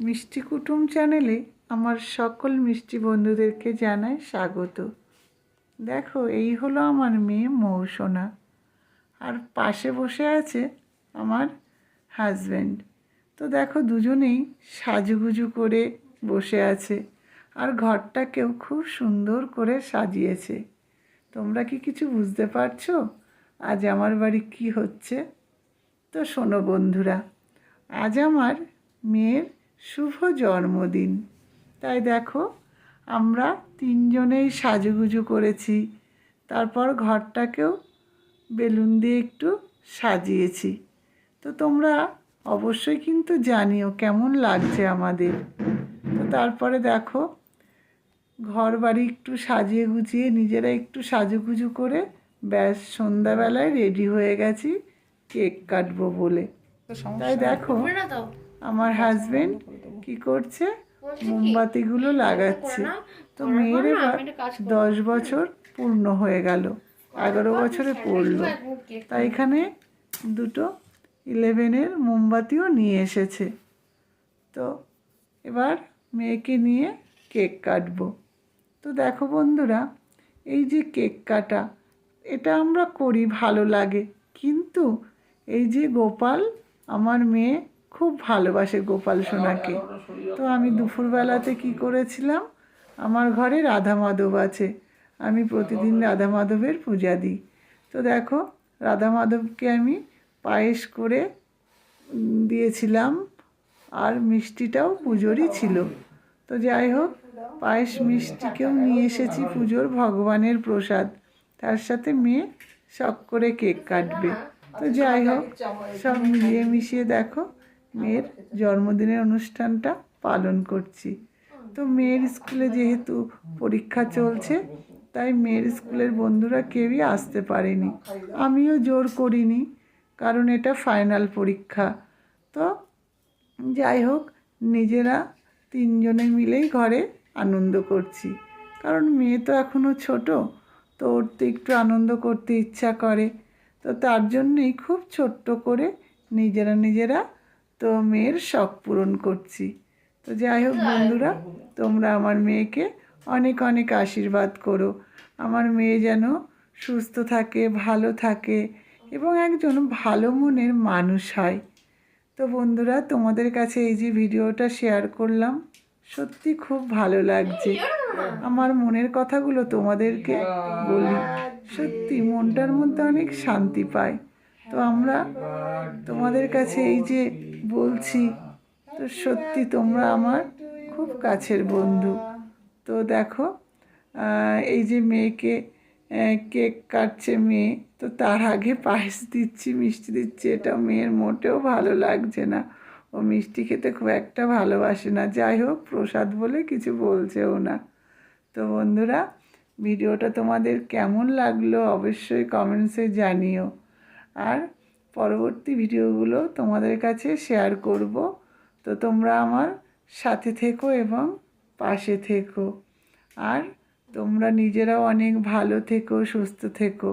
মিষ্টি কুটুম চ্যানেলে আমার সকল মিষ্টি বন্ধুদেরকে জানাই স্বাগত। দেখো, এই হলো আমার মেয়ে মৌসোনা। আর পাশে বসে আছে আমার হাজব্যান্ড। তো দেখো, দুজনেই সাজুগুজু করে বসে আছে। আর ঘরটাকেও খুব সুন্দর করে সাজিয়েছে। তোমরা কি কিছু বুঝতে পারছ? আজ আমার বাড়ি কি হচ্ছে? তো শোনো বন্ধুরা, আজ আমার মেয়ের শুভ জন্মদিন। তাই দেখো আমরা তিনজনেই সাজুগুজু করেছি। তারপর ঘরটাকেও বেলুন দিয়ে একটু সাজিয়েছি। তো তোমরা অবশ্যই কিন্তু জানিও কেমন লাগছে আমাদের। তো তারপরে দেখো ঘর বাড়ি একটু সাজিয়ে গুছিয়ে নিজেরা একটু সাজুগুজু করে ব্যাস সন্ধ্যাবেলায় রেডি হয়ে গেছি কেক কাটবো বলে। তাই দেখো আমার হাজবেন্ড কি করছে? মোমবাতিগুলো লাগাচ্ছে। তো মেয়ের এবার দশ বছর পূর্ণ হয়ে গেল। এগারো বছরে পড়ল। তাই এখানে দুটো ইলেভেনের মোমবাতিও নিয়ে এসেছে। তো এবার মেয়েকে নিয়ে কেক কাটবো। তো দেখো বন্ধুরা এই যে কেক কাটা এটা আমরা করি ভালো লাগে। কিন্তু এই যে গোপাল আমার মেয়ে খুব ভালোবাসে গোপাল সোনাকে। তো আমি দুপুরবেলাতে কি করেছিলাম? আমার ঘরে রাধা মাধব আছে। আমি প্রতিদিন রাধা মাধবের পূজা দিই। তো দেখো রাধা মাধবকে আমি পায়েস করে দিয়েছিলাম আর মিষ্টিটাও পুজোরই ছিল। তো যাই হোক পায়েস মিষ্টিকেও নিয়ে এসেছি পুজোর ভগবানের প্রসাদ। তার সাথে মেয়ে শখ করে কেক কাটবে। তো যাই হোক সব মিলিয়ে মিশিয়ে দেখো মেয়ের জন্মদিনের অনুষ্ঠানটা পালন করছি। তো মেয়ের স্কুলে যেহেতু পরীক্ষা চলছে, তাই মেয়ের স্কুলের বন্ধুরা কেউই আসতে পারেনি। আমিও জোর করিনি, কারণ এটা ফাইনাল পরীক্ষা। তো যাই হোক, নিজেরা তিনজনে মিলেই ঘরে আনন্দ করছি। কারণ মেয়ে তো এখনও ছোট, তো ওর তো একটু আনন্দ করতে ইচ্ছা করে। তো তার জন্যই খুব ছোট্ট করে নিজেরা নিজেরা তো মেয়ের শখ পূরণ করছি। তো যাই হোক বন্ধুরা। তোমরা আমার মেয়েকে অনেক অনেক আশীর্বাদ করো। আমার মেয়ে যেন সুস্থ থাকে ভালো থাকে এবং একজন ভালো মনের মানুষ হয়। তো বন্ধুরা তোমাদের কাছে এই যে ভিডিওটা শেয়ার করলাম সত্যি খুব ভালো লাগছে। আমার মনের কথাগুলো তোমাদেরকে বলি সত্যি মনটার মধ্যে অনেক শান্তি পায়। তো আমরা তোমাদের কাছে এই যে বলছি, তো সত্যি তোমরা আমার খুব কাছের বন্ধু। তো দেখো এই যে মেয়েকে কেক কাটছে মেয়ে, তো তার আগে পায়েস দিচ্ছি, মিষ্টি দিচ্ছি, এটা মেয়ের মোটেও ভালো লাগছে না। ও মিষ্টি খেতে খুব একটা ভালোবাসে না। যাই হোক, প্রসাদ বলে কিছু বলছেও না। তো বন্ধুরা, ভিডিওটা তোমাদের কেমন লাগল অবশ্যই কমেন্টসে জানিও। আর পরবর্তী ভিডিওগুলো তোমাদের কাছে শেয়ার করব। তো তোমরা আমার সাথে থেকো এবং পাশে থেকো। আর তোমরা নিজেরাও অনেক ভালো থেকো, সুস্থ থেকো।